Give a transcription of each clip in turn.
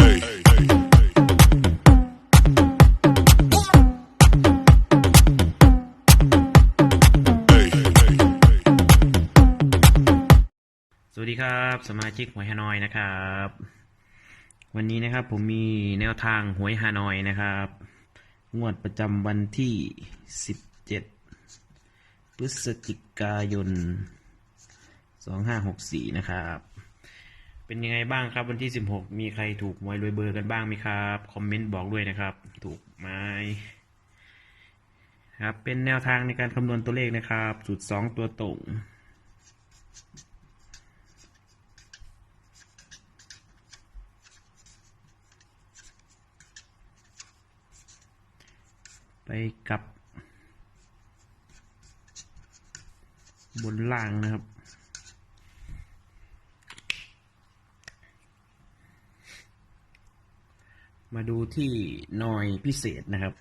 สวัสดีครับสมาชิกหวยฮานอยนะครับ วันนี้นะครับผมมีแนวทางหวยฮานอยนะครับ งวดประจำวันที่ 17 พฤศจิกายน 2564 นะครับ เป็นยังไงบ้างครับวันที่ 16 มีใครถูกหวยรวยเบอร์กันบ้างไหมครับ คอมเมนต์บอกด้วยนะครับ ถูกไหมครับ เป็นแนวทางในการคำนวณตัวเลขนะครับสูตร2ตัวตรงไปกับบนล่างนะครับ มาดูที่หน่อยพิเศษนะครับ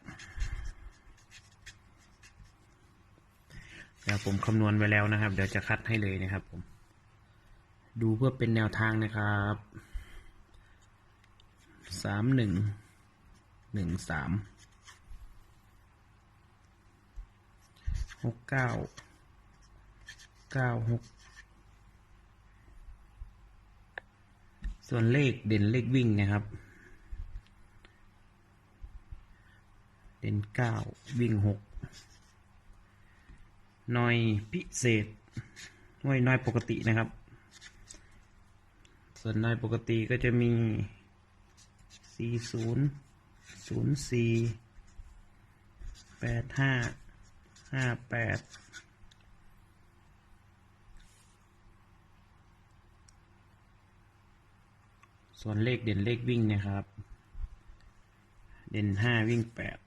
เดี๋ยวผมคำนวณไว้แล้วนะครับ เดี๋ยวจะคัดให้เลยนะครับผม ดูเพื่อเป็นแนวทางนะครับสามหนึ่งหนึ่งสามหกเก้าเก้าหกส่วนเลขเด่นเลขวิ่งนะครับ เด่นเก้าวิ่งหกหน่อยพิเศษหน่วยน้อยปกตินะครับ ส่วนน้อยปกติก็จะมีสี่ศูนย์ศูนย์สี่แปดห้าห้าแปดส่วนเลขเด่นเลขวิ่งนะครับ เด่นห้าวิ่งแปด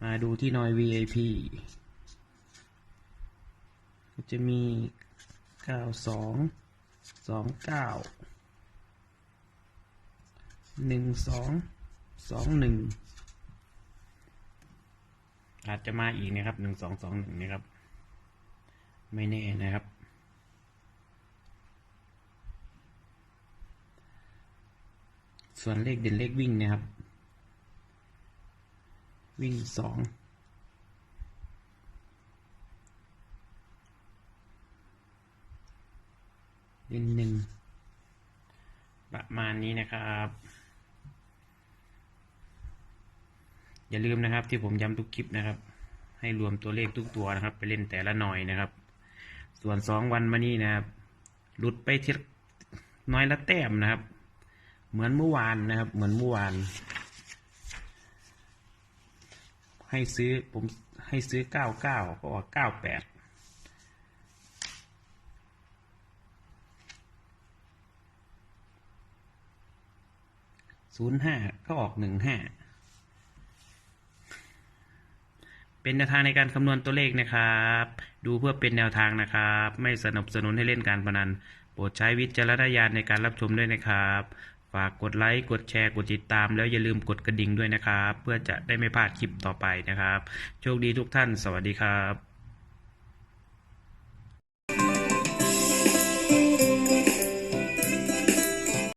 มา ดูที่นอย VIP ก็จะมีเก้าสองสองเก้าหนึ่งสองสองหนึ่งอาจจะมาอีกนะครับหนึ่งสองสองหนึ่งนะครับ ไม่แน่นะครับส่วนเลขเด่นเลขวิ่งนะครับ วิ่งสองเด่นหนึ่งประมาณนี้นะครับ อย่าลืมนะครับที่ผมย้ำทุกคลิปนะครับ ให้รวมตัวเลขทุกตัวนะครับ ไปเล่นแต่ละหน่อยนะครับ ส่วนสองวันมานี้นะครับหลุดไปเทีน้อยละแต้มนะครับ เหมือนเมื่อวานนะครับ เหมือนเมื่อวาน ให้ซื้อผมให้ซื้อเก้าเก้าก็ออกเก้าแปดศูนย์ห้าก็ออกหนึ่งห้าเป็นแนวทางในการคำนวณตัวเลขนะครับ ดูเพื่อเป็นแนวทางนะครับ ไม่สนับสนุนให้เล่นการพนัน โปรดใช้วิจารณญาณในการรับชมด้วยนะครับ ฝากกดไลค์กดแชร์กดติดตาม แล้วอย่าลืมกดกระดิ่งด้วยนะครับ เพื่อจะได้ไม่พลาดคลิปต่อไปนะครับ โชคดีทุกท่าน สวัสดีครับ